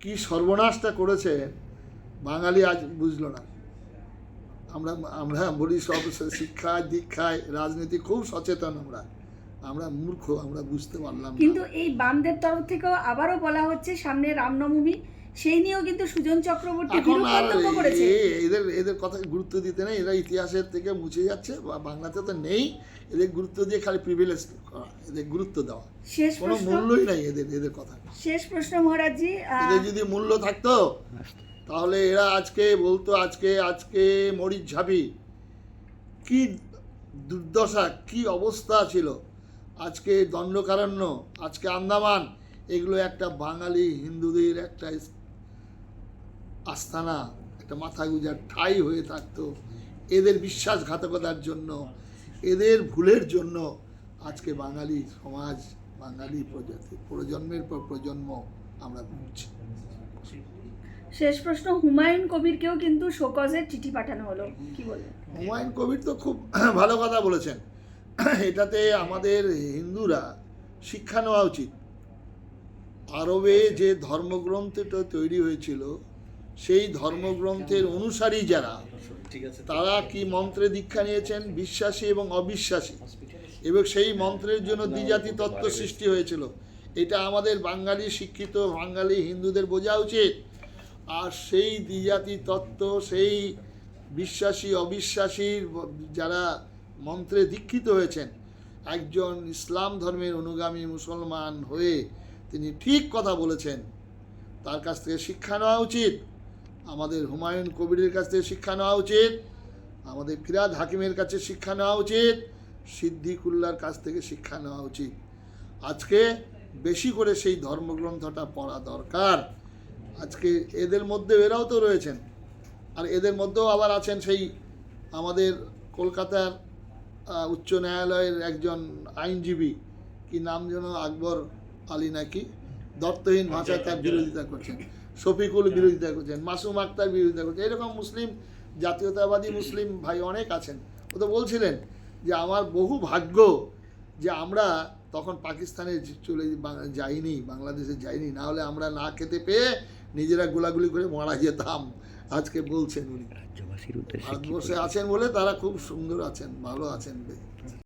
কি সর্বনাশটা করেছে, বাঙালি আজ বুঝলো না। আমরা আমরা বলি সব শিক্ষায়, দীক্ষায়, রাজনীতি খুব সচেতন আমরা। আমরা মূর্খ, আমরা বুঝতে পারলাম কিন্তু এই বামদের তরফ থেকেও আবারও বলা হচ্ছে সামনে রামনবমী। সেই নিয়েও কিন্তু সুজন চক্রবর্তী বিরূপ মন্তব্য করেছে। এদের এদের কথা গুরুত্ব দিতে নেই এরা ইতিহাসের থেকে মুছে যাচ্ছে বা বাংলাতে তো নেই এদের গুরুত্ব দিয়ে খালি প্রিভিলেজ এদের গুরুত্ব দেওয়া। শেষ কোনো মূল্যই নাই এদের এদের কথা। শেষ প্রশ্ন মহারাজজি এদের যদি মূল্য থাকতো তাহলে এরা আজকে বলতো আজকে আজকে মরিচ ঝাবি কি দুর্দশা কি অবস্থা ছিল? আজকে দণ্ডকারণ্য আজকে আন্দামান এগুলো একটা বাঙালি হিন্দুদের একটা আস্তানা একটা মাথা গুজার ঠাই হয়ে থাকতো। এদের বিশ্বাসঘাতকতার জন্য এদের ভুলের জন্য আজকে বাঙালি সমাজ বাঙালি প্রজাতি প্রজন্মের পর প্রজন্ম আমরা ভুগছি। শেষ প্রশ্ন হুমায়ুন কবিরকেও কিন্তু শোকজের চিঠি পাঠানো হলো। কি বলবেন হুমায়ুন কবির তো খুব ভালো কথা বলেছেন। এটাতে আমাদের হিন্দুরা শিক্ষা নেওয়া উচিত। আরবে যে ধর্মগ্রন্থটা তৈরি হয়েছিল সেই ধর্মগ্রন্থের অনুসারী যারা তারা কি মন্ত্রে দীক্ষা নিয়েছেন? বিশ্বাসী এবং অবিশ্বাসী। এবং সেই মন্ত্রের জন্য দ্বিজাতি তত্ত্ব সৃষ্টি হয়েছিল। এটা আমাদের বাঙালি শিক্ষিত বাঙালি হিন্দুদের বোঝা উচিত। আর সেই দ্বিজাতি তত্ত্ব সেই বিশ্বাসী অবিশ্বাসীর যারা মন্ত্রে দীক্ষিত হয়েছেন একজন ইসলাম ধর্মের অনুগামী মুসলমান হয়ে তিনি ঠিক কথা বলেছেন। তার কাছ থেকে শিক্ষা নেওয়া উচিত। আমাদের হুমায়ুন কবিরের কাছ থেকে শিক্ষা নেওয়া উচিত আমাদের ফিরাদ হাকিমের কাছে শিক্ষা নেওয়া উচিত সিদ্দিকুল্লার কাছ থেকে শিক্ষা নেওয়া উচিত। আজকে বেশি করে সেই ধর্মগ্রন্থটা পড়া দরকার। আজকে এদের মধ্যে এরাও তো রয়েছেন আর এদের মধ্যেও আবার আছেন সেই আমাদের কলকাতার উচ্চ ন্যায়ালয়ের একজন আইনজীবী। কি নাম যেন আকবর আলী নাকি? দত্তহীন ভাষায় তার বিরোধিতা করছেন। শফিকুল বিরোধিতা করছেন মাসুম আক্তার বিরোধিতা করছেন এরকম মুসলিম জাতীয়তাবাদী মুসলিম ভাই অনেক আছেন। ও তো বলছিলেন যে আমার বহু ভাগ্য যে আমরা তখন পাকিস্তানে চলে যাইনি বাংলাদেশে যাইনি না হলে আমরা না খেতে পেয়ে নিজেরা গোলাগুলি করে মারা যেতাম আজকে বলছেন উনি। ভারতবর্ষে আছেন বলে তারা খুব সুন্দর আছেন ভালো আছেন।